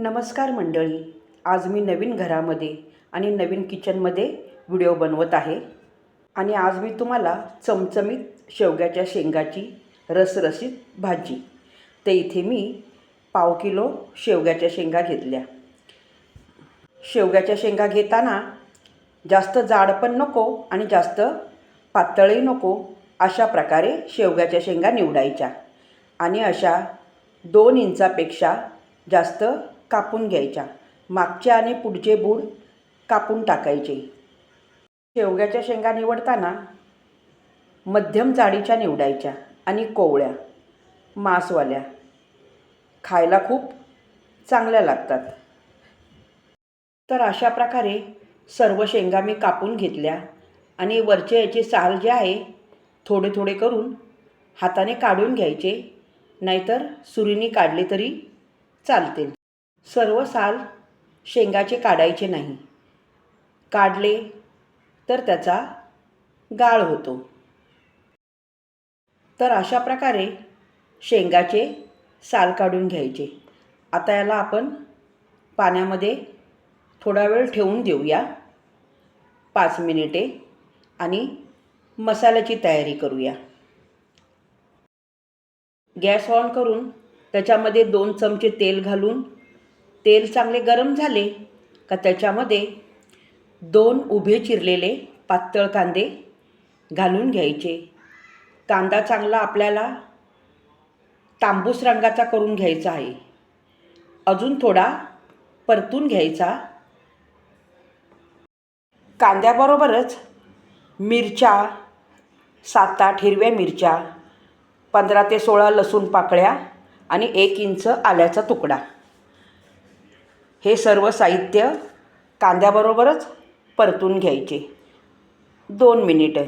नमस्कार मंडळी. आज मी नवीन घरामध्ये आणि नवीन किचनमध्ये व्हिडिओ बनवत आहे. आणि आज मी तुम्हाला चमचमीत शेवग्याच्या शेंगाची रसरशीत भाजी. ते इथे मी पाव किलो शेवग्याच्या शेंगा घेतल्या. शेवग्याच्या शेंगा घेताना जास्त जाड पण नको आणि जास्त पातळही नको अशा प्रकारे शेवग्याच्या शेंगा निवडायच्या. आणि अशा दोन इंचापेक्षा जास्त कापून घ्यायच्या. मागचे आणि पुढचे बूड कापून टाकायचे. शेवग्याच्या शेंगा निवडताना मध्यम जाडीच्या निवडायच्या आणि कोवळ्या मांसवाल्या. खायला खूप चांगल्या लागतात. तर अशा प्रकारे सर्व शेंगा मी कापून घेतल्या आणि वरचे याचे साल जे आहे थोडे थोडे करून हाताने काढून घ्यायचे नाहीतर सुरीने काढले तरी चालतील. सर्व साल शेंगाचे काढायचे नाही. काढले तर त्याचा गाळ होतो. तर अशा प्रकारे शेंगाचे साल काढून घ्यायचे. आता याला आपण पाण्यामध्ये थोडा वेळ ठेवून देऊया. पाच मिनिटे आणि मसाल्याची तयारी करूया. गॅस ऑन करून त्याच्यामध्ये दोन चमचे तेल घालून तेल चांगले गरम झाले का त्याच्यामध्ये दोन उभे चिरलेले पातळ कांदे घालून घ्यायचे. कांदा चांगला आपल्याला तांबूस रंगाचा करून घ्यायचा आहे. अजून थोडा परतून घ्यायचा. कांद्याबरोबरच मिरच्या सात आठ हिरव्या मिरच्या पंधरा ते सोळा लसूण पाकळ्या आणि एक इंच आल्याचा तुकडा. हे सर्व साहित्य कांद्याबरोबरच परतून घ्यायचे. दोन मिनिटं.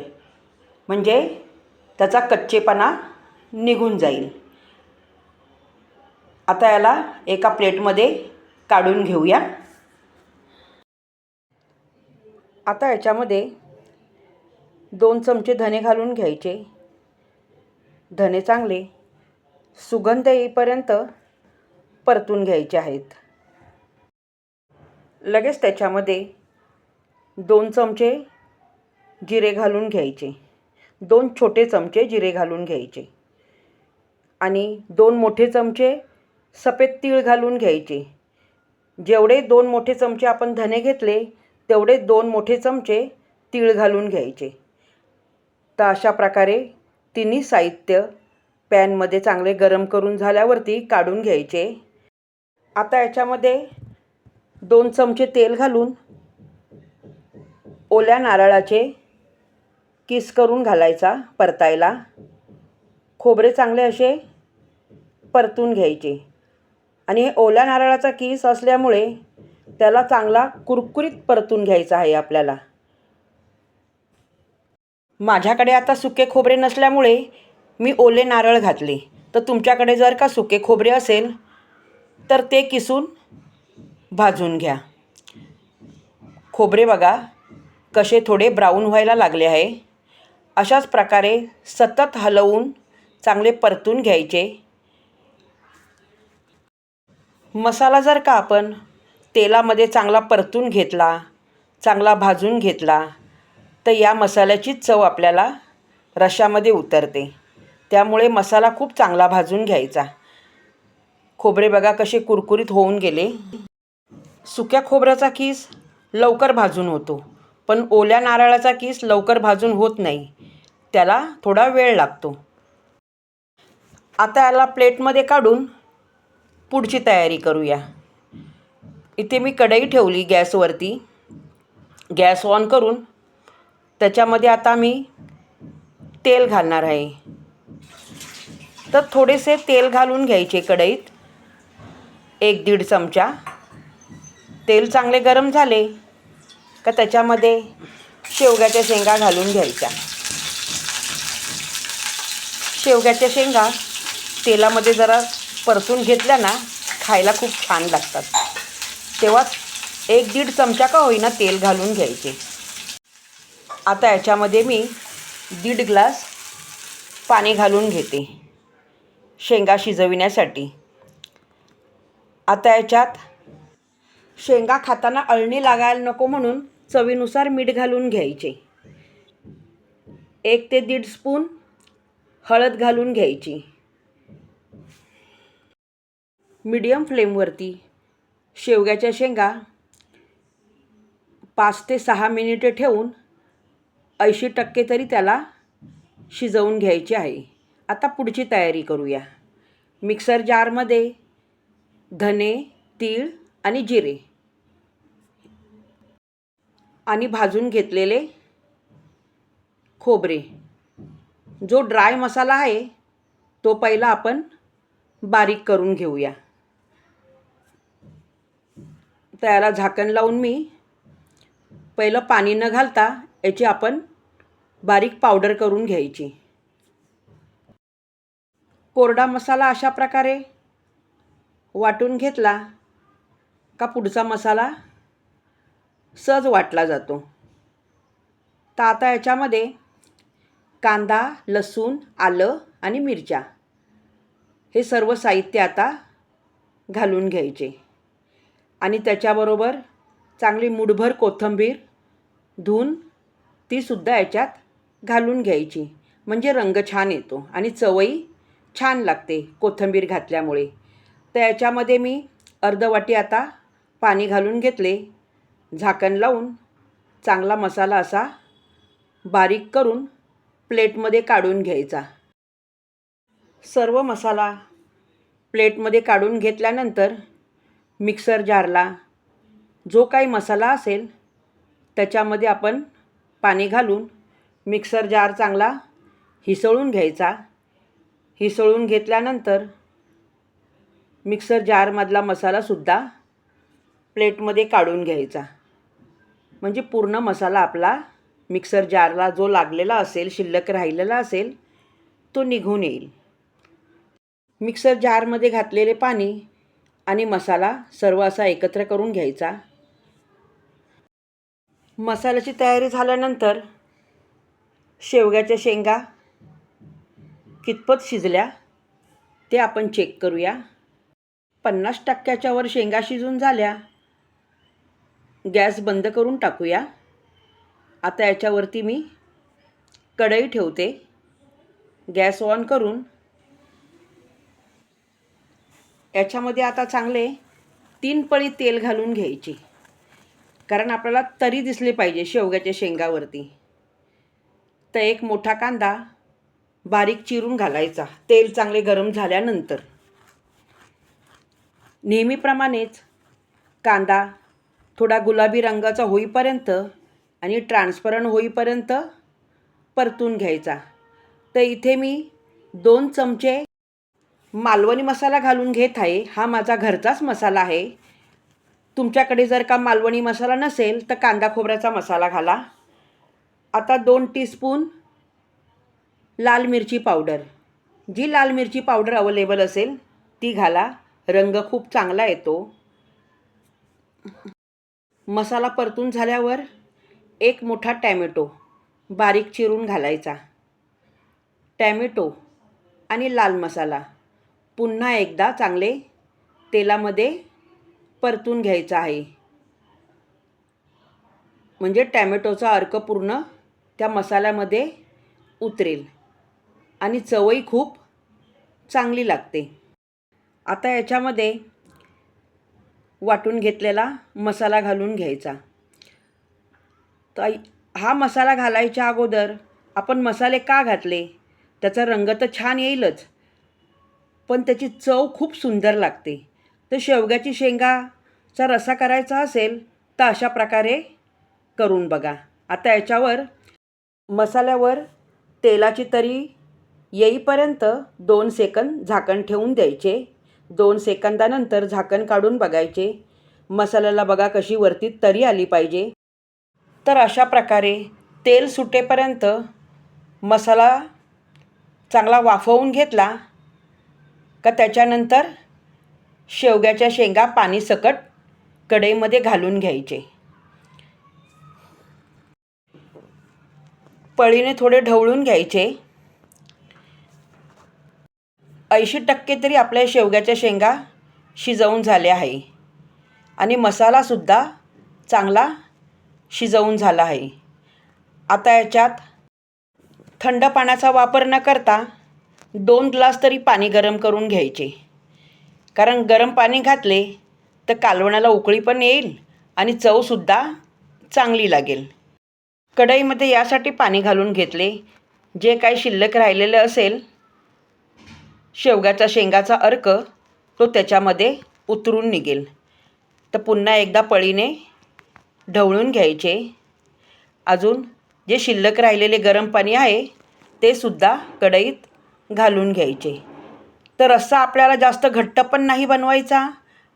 म्हणजे त्याचा कच्चेपणा निघून जाईल. आता याला एका प्लेटमध्ये काढून घेऊया. आता याच्यामध्ये दोन चमचे धने घालून घ्यायचे. धने चांगले सुगंध येईपर्यंत परतून घ्यायचे आहेत. लगेच त्याच्यामध्ये दोन चमचे जिरे घालून घ्यायचे. दोन छोटे चमचे जिरे घालून घ्यायचे. आणि दोन मोठे चमचे सफेद तीळ घालून घ्यायचे. जेवढे दोन मोठे चमचे आपण धने घेतले तेवढे दोन मोठे चमचे तीळ घालून घ्यायचे. तर अशा प्रकारे तिन्ही साहित्य पॅनमध्ये चांगले गरम करून झाल्यावरती काढून घ्यायचे. आता याच्यामध्ये दोन चमचे तेल घालून ओल्या नारळाचे किस करून घालायचा परतायला. खोबरे चांगले असे परतून घ्यायचे. आणि हे ओल्या नारळाचा किस असल्यामुळे त्याला चांगला कुरकुरीत परतून घ्यायचा आहे आपल्याला. माझ्याकडे आता सुके खोबरे नसल्यामुळे मी ओले नारळ घातले. तर तुमच्याकडे जर का सुके खोबरे असेल तर ते किसून भाजून घ्या. खोबरे बघा कसे थोडे ब्राऊन व्हायला लागले आहे. अशाच प्रकारे सतत हलवून चांगले परतून घ्यायचे. मसाला जर का आपण तेलामध्ये चांगला परतून घेतला चांगला भाजून घेतला तर या मसाल्याचीच चव आपल्याला रशामध्ये उतरते. त्यामुळे मसाला खूप चांगला भाजून घ्यायचा. खोबरे बघा कसे कुरकुरीत होऊन गेले. सुक्या खोबऱ्याचा किस लवकर भाजून होतो. पण ओल्या नारळाचा किस लवकर भाजून होत नाही. त्याला थोडा वेळ लागतो. आता याला प्लेटमध्ये काढून पुढची तयारी करूया. इथे मी कढई ठेवली गॅसवरती. गॅस ऑन करून त्याच्यामध्ये आता मी तेल घालणार आहे. तर थोडेसे तेल घालून घ्यायचे कढईत. एक दीड चमचा. तेल चांगले गरम झाले का त्याच्यामध्ये शेवग्याच्या शेंगा घालून घ्यायच्या. शेवग्याच्या शेंगा तेलामध्ये जरा परतून घेतल्या ना खायला खूप छान लागतात. तेव्हा एक दीड चमचा का होईना तेल घालून घ्यायचे. आता याच्यामध्ये मी दीड ग्लास पाणी घालून घेते शेंगा शिजविण्यासाठी. आता याच्यात शेंगा खाताना अळणी लागायला नको म्हणून चवीनुसार मीठ घालून घ्यायचे. एक ते दीड स्पून हळद घालून घ्यायची. मीडियम फ्लेमवरती शेवग्याच्या शेंगा पाच ते सहा मिनिटे ठेवून ऐंशी टक्के तरी त्याला शिजवून घ्यायचे आहे. आता पुढची तयारी करूया. मिक्सर जारमध्ये धने तीळ आणि जिरे आणि भाजून घेतलेले खोबरे. जो ड्राय मसाला आहे तो पहिला आपण बारीक करून घेऊया. त्याला झाकण लावून मी पहिलं पाणी न घालता याची आपण बारीक पावडर करून घ्यायची. कोरडा मसाला अशा प्रकारे वाटून घेतला का पुढचा मसाला सहज वाटला जातो. तर आता याच्यामध्ये कांदा लसूण आलं आणि मिरच्या हे सर्व साहित्य आता घालून घ्यायचे. आणि त्याच्याबरोबर चांगली मुठभर कोथिंबीर धुवून तीसुद्धा याच्यात घालून घ्यायची. म्हणजे रंग छान येतो आणि चवई छान लागते कोथिंबीर घातल्यामुळे. तर याच्यामध्ये मी अर्धवाटी आता पाणी घालून घेतले. झाकण लावून चांगला मसाला असा बारीक करून प्लेटमध्ये काढून घ्यायचा. सर्व मसाला प्लेटमध्ये काढून घेतल्यानंतर मिक्सर जारला जो काही मसाला असेल त्याच्यामध्ये आपण पाणी घालून मिक्सर जार चांगला हिसळून घ्यायचा. हिसळून घेतल्यानंतर मिक्सर जारमधला मसालासुद्धा प्लेटमध्ये काढून घ्यायचा. म्हणजे पूर्ण मसाला आपला मिक्सर जारला जो लागलेला असेल शिल्लक राहिलेला असेल तो निघून येईल. मिक्सर जारमध्ये घातलेले पाणी आणि मसाला सर्व असा एकत्र करून घ्यायचा. मसाल्याची तयारी झाल्यानंतर शेवग्याच्या शेंगा कितपत शिजल्या ते आपण चेक करूया. पन्नास टक्क्याच्या वर शेंगा शिजून झाल्या. गॅस बंद करून टाकूया. आता याच्यावरती मी कढई ठेवते. गॅस ऑन करून. याच्यामध्ये आता चांगले तीन पळी तेल घालून घ्यायची. कारण आपल्याला तरी दिसली पाहिजे शेवग्याच्या शेंगावरती. तर एक मोठा कांदा बारीक चिरून घालायचा. तेल चांगले गरम झाल्यानंतर. नेहमीप्रमाणेच कांदा थोडा गुलाबी रंगाचा होईपर्यंत आणि ट्रान्सपरंट होईपर्यंत परतून घ्यायचा. तर इथे मी दोन चमचे मालवणी मसाला घालून घेत आहे. हा माझा घरचाच मसाला आहे. तुमच्याकडे जर का मालवणी मसाला नसेल तर कांदा खोबऱ्याचा मसाला घाला. आता दोन टीस्पून लाल मिरची पावडर. जी लाल मिरची पावडर अवेलेबल असेल ती घाला. रंग खूप चांगला येतो. मसाला परतून झाल्यावर एक मोठा टॅमॅटो बारीक चिरून घालायचा. टॅमॅटो आणि लाल मसाला पुन्हा एकदा चांगले तेलामध्ये परतून घ्यायचा आहे. म्हणजे टॅमॅटोचा अर्क पूर्ण त्या मसाल्यामध्ये उतरेल आणि चवही खूप चांगली लागते. आता याच्यामध्ये वाटून घेतलेला मसाला घालून घ्यायचा. तर हा मसाला घालायच्या अगोदर आपण मसाले का घातले? त्याचा रंग तर छान येईलच पण त्याची चव खूप सुंदर लागते. तर शेवग्याची शेंगाचा रसा करायचा असेल तर अशा प्रकारे करून बघा. आता याच्यावर मसाल्यावर तेलाची तरी येईपर्यंत दोन सेकंद झाकण ठेवून द्यायचे. दोन सेकंदानंतर झाकण काढून बघायचे. मसाल्याला बघा कशी वरती तरी आली पाहिजे. तर अशा प्रकारे तेल सुटेपर्यंत मसाला चांगला वाफवून घेतला. का त्याच्यानंतर शेवग्याच्या शेंगा पाणी सकट कढईमध्ये घालून घ्यायचे. पळीने थोडे ढवळून घ्यायचे. ऐंशी टक्के तरी आपल्या शेवग्याच्या शेंगा शिजवून झाल्या आहे. आणि मसालासुद्धा चांगला शिजवून झाला आहे. आता याच्यात थंड पाण्याचा वापर न करता दोन ग्लास तरी पाणी गरम करून घ्यायचे. कारण गरम पाणी घातले तर कालवणाला उकळी पण येईल आणि चवसुद्धा चांगली लागेल. कढईमध्ये यासाठी पाणी घालून घेतले. जे काही शिल्लक राहिलेलं असेल शेवग्याचा शेंगाचा अर्क तो त्याच्यामध्ये उतरून निघेल. तर पुन्हा एकदा पळीने ढवळून घ्यायचे. अजून जे शिल्लक राहिलेले गरम पाणी आहे ते सुद्धा कढईत घालून घ्यायचे. तर रस्सा आपल्याला जास्त घट्ट पण नाही बनवायचा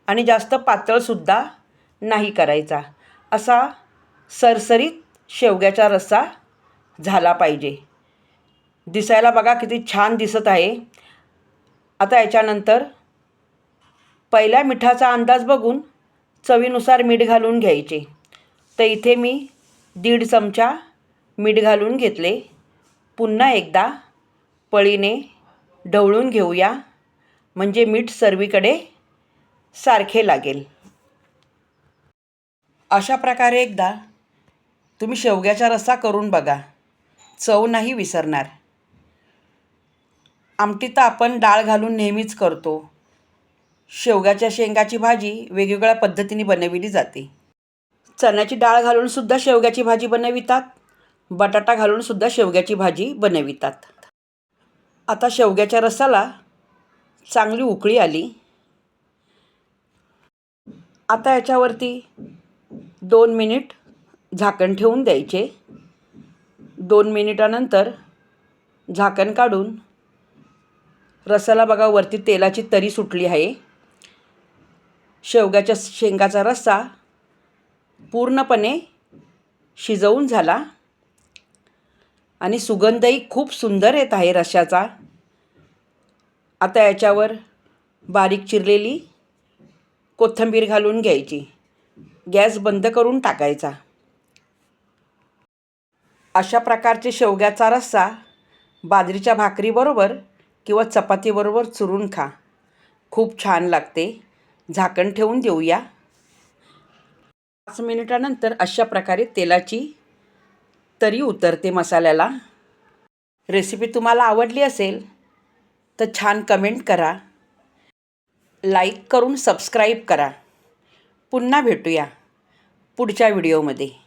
आणि जास्त पातळसुद्धा नाही करायचा. असा सरसरीत शेवग्याचा रस्सा झाला पाहिजे. दिसायला बघा किती छान दिसत आहे. आता याच्यानंतर पहिल्या मिठाचा अंदाज बघून चवीनुसार मीठ घालून घ्यायचे. तर इथे मी दीड चमचा मीठ घालून घेतले. पुन्हा एकदा पळीने ढवळून घेऊया. म्हणजे मीठ सर्वीकडे सारखे लागेल. अशा प्रकारे एकदा तुम्ही शेवग्याचा रस्सा करून बघा. चव नाही विसरणार. आमटी तर आपण डाळ घालून नेहमीच करतो. शेवग्याच्या शेंगाची भाजी वेगवेगळ्या पद्धतीने बनविली जाते. चण्याची डाळ घालूनसुद्धा शेवग्याची भाजी बनवितात. बटाटा घालूनसुद्धा शेवग्याची भाजी बनवितात. आता शेवग्याच्या रसाला चांगली उकळी आली. आता याच्यावरती दोन मिनिट झाकण ठेवून द्यायचे. दोन मिनिटानंतर झाकण काढून रसाला बघा वरती तेलाची तरी सुटली आहे. शेवग्याच्या शेंगाचा रस्सा पूर्णपणे शिजवून झाला. आणि सुगंधही खूप सुंदर येत आहे रश्याचा आता याच्यावर बारीक चिरलेली कोथिंबीर घालून घ्यायची. गॅस बंद करून टाकायचा. अशा प्रकारचे शेवग्याचा रस्सा बाजरीच्या भाकरीबरोबर किंवा चपातीबरोबर चुरून खा. खूप छान लागते. झाकण ठेवून देऊया. पाच मिनिटानंतर अशा प्रकारे तेलाची तरी उतरते मसाल्याला. रेसिपी तुम्हाला आवडली असेल तर छान कमेंट करा. लाईक करून सबस्क्राईब करा. पुन्हा भेटूया पुढच्या व्हिडिओमध्ये.